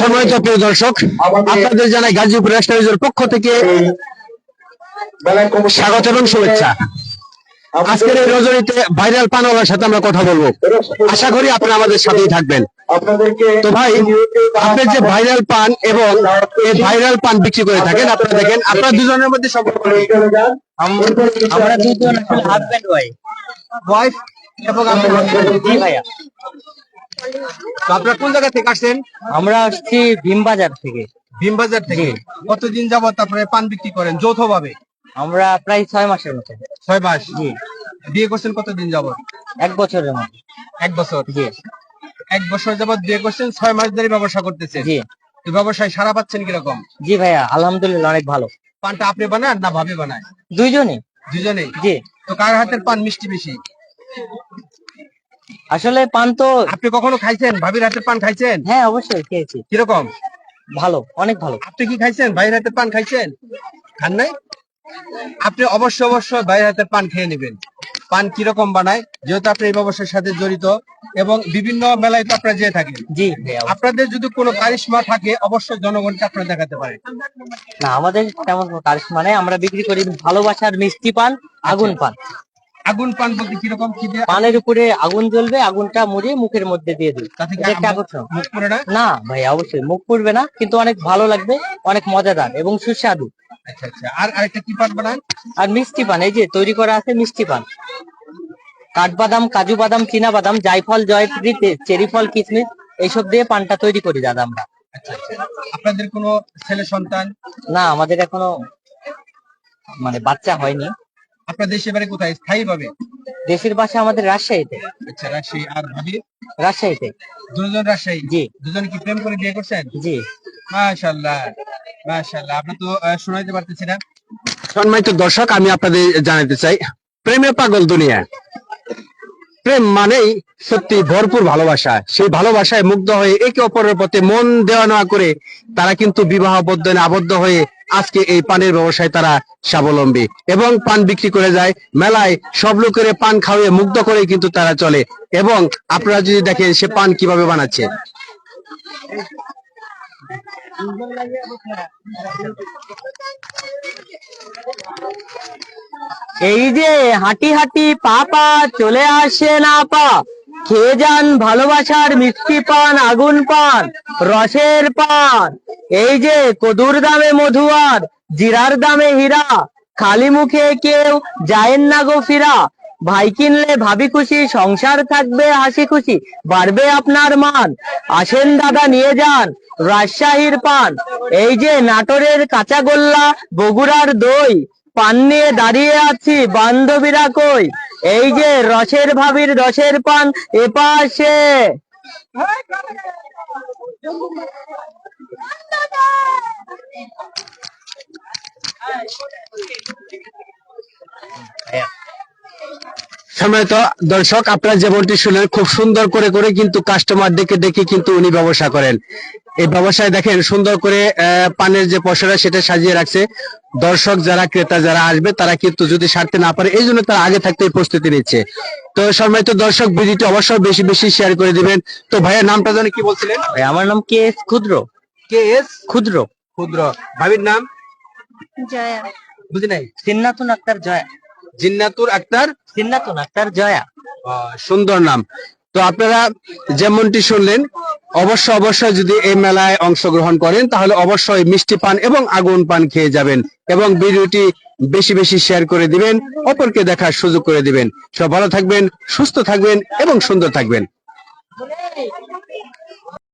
সময় তো প্রিয় দর্শক আপনাদের জানাই গাজীপুর রেস্টুরেন্টের পক্ষ থেকে স্বাগত এবং শুভেচ্ছা। আজকের এই রজনীতে ভাইরাল পানওয়ালার সাথে আমরা কথা বলব। আশা করি আপনারা আমাদের সাথেই থাকবেন। তো ভাই আপনি যে ভাইরাল পান এবং এই ভাইরাল পান বিক্রি করে থাকেন আপনারা দেখেন আপনারা দুজনের মধ্যে সম্পর্ক আমরা দুজন আসলে হাজবেন্ড ওয়াইফ এবং জি ভাইয়া তো আপনারা কোন জায়গা থেকে আসছেন? আমরা আসছি ভীমবাজার থেকে। ভীমবাজার থেকে? কতদিন যাবত আপনারা পান বিক্রি করেন যৌথভাবে? আমরা প্রায় ছয় মাসের মতো। ছয় মাস? জি। বিয়ে করছেন কতদিন যাবত এক বছরের মতো। এক বছর? জি। এক বছর যাবত বিয়ে করছেন ছয় মাস ধরে ব্যবসা করতেছেন? জি। তো ব্যবসায় সারা পাচ্ছেন কীরকম? জি ভাইয়া আলহামদুলিল্লাহ অনেক ভালো। পানটা আপনি বানান না ভাবে বানায়? দুইজনই দুজনেই জি। তো কার হাতের পান মিষ্টি বেশি? আসলে পান তো আপনি কখনো খাইছেন? ভাবির হাতের পান খাইছেন? হ্যাঁ অবশ্যই খেয়েছি। কীরকম? ভালো অনেক ভালো। আপনি কি খাইছেন? ভাইয়ের হাতের পান খাইছেন? খান নাই? আপনি অবশ্যই অবশ্যই ভাইয়ের হাতের পান খেয়ে নেবেন। পান কীরকম বানায়? যেহেতু আপনি এই ব্যবসার সাথে জড়িত এবং বিভিন্ন মেলায় তো আপনারা যেয়ে থাকেন। জি। আপনাদের যদি কোনো কারিশমা থাকে অবশ্যই জনগণকে আপনারা দেখাতে পারেন। না আমাদের তেমন কোনো কারিশমা নেই। আমরা বিক্রি করি ভালোবাসার মিষ্টি পান আগুন পান। আগুন পান বলতে কীরকম কি দিয়ে? পানের উপরে আগুন জ্বলবে আগুনটা মুড়িয়ে মুখের মধ্যে দিয়ে দিই একটা আকর্ষণ মুখ না? না ভাই অবশ্যই মুখ পুড়বে না কিন্তু অনেক ভালো লাগবে অনেক মজাদার এবং সুস্বাদু। আচ্ছা আচ্ছা। আর আরেকটা কি পান বানান? আর মিষ্টি পান এই যে তৈরি করা আছে মিষ্টি পান। কাঠবাদাম কাজু বাদাম চীনা বাদাম জায়ফল জয়ত্রী তে- চেরি ফল কিশমিশ এইসব দিয়ে পানটা তৈরি করি দাদা আমরা। আচ্ছা আচ্ছা। আপনাদের কোনো ছেলে সন্তান? না আমাদের এখনও মানে বাচ্চা হয়নি। আপনার দেশে বাড়ি কোথায়? স্থায়ী ভাবে দেশের বাসা আমাদের রাজশাহীতে। আচ্ছা রাজশাহী। আর ভাবি? রাজশাহীতে। দুজন রাজশাহী? জি। দুজন কি প্রেম করে বিয়ে করছেন? জি। মাশাআল্লাহ মাশাআল্লাহ। আপনি তো শোনাইতে পারতেছি না। সম্মানিত দর্শক আমি আপনাদের জানাতে চাই প্রেমে পাগল দুনিয়া। প্রেম মানেই সত্যি ভরপুর ভালোবাসা। সেই ভালোবাসায় মুগ্ধ হয়ে একে অপরের প্রতি মন দেওয়া নেওয়া করে তারা কিন্তু বিবাহ বদ্ধনে আবদ্ধ হয়ে আজকে এই পানের ব্যবসায় তারা স্বাবলম্বী। এবং পান বিক্রি করে যায়, মেলায় সব লোকের পান খাওয়িয়ে মুগ্ধ করে কিন্তু তারা চলে। এবং আপনারা যদি দেখেন সে পান কীভাবে বানাচ্ছে। এই যে হাঁটি হাঁটি পা পা চলে আসে না পা, খেয়ে যান ভালোবাসার মিষ্টি পান, আগুন পান, রসের পান। এই যে কদুর দামে মধুয়ার, জিরার দামে হীরা, খালি মুখে কেউ যায়েন না গো ফিরা। ভাই কিনলে ভাবি খুশি, সংসার থাকবে হাসি খুশি, বাড়বে আপনার মান। আসেন দাদা, নিয়ে যান রাজশাহীর পান। এই যে নাটোরের কাঁচা গোল্লা, বগুড়ার দই পান নিয়ে দাঁড়িয়ে আছি, বান্ধবীরা কই? এই যে রসের ভাবির রসের পান এপাশে। সম্মানিত দর্শক, আপনারা যেমনটি শুনলেন, খুব সুন্দর করে করে কিন্তু কাস্টমার ডেকে কিন্তু উনি ব্যবসা করেন। এই ব্যবসায় দেখেন সুন্দর করে আহ, পানের যে পশরা সেটা সাজিয়ে রাখছে। দর্শক যারা ক্রেতা যারা আসবে তারা কিন্তু যদি সারতে না পারে এই জন্য তারা আগে থাকতে প্রস্তুতি নিচ্ছে। তো সম্মানিত দর্শক ভিডিওটি অবশ্যই বেশি বেশি শেয়ার করে দিবেন। তো ভাইয়ের নামটা জানি কি বলছিলেন? ভাই, আমার নাম কে এস ক্ষুদ্র। K S? ক্ষুদ্র। ক্ষুদ্র। ভাবির নাম? জয়া। বুঝি নাই? সিন্নাতুন আক্তার জয়া। জিন্নাতুর আক্তার? সিন্নাতুন আক্তার জয়া। আহ, সুন্দর নাম। তো আপনারা যেমনটি শুনলেন অবশ্য অবশ্যই যদি এই মেলায় অংশগ্রহণ করেন, তাহলে অবশ্যই মিষ্টি পান এবং আগুন পান খেয়ে যাবেন এবং ভিডিওটি বেশি বেশি শেয়ার করে দিবেন, অপরকে দেখার সুযোগ করে দিবেন। সব ভালো থাকবেন, সুস্থ থাকবেন এবং সুন্দর থাকবেন।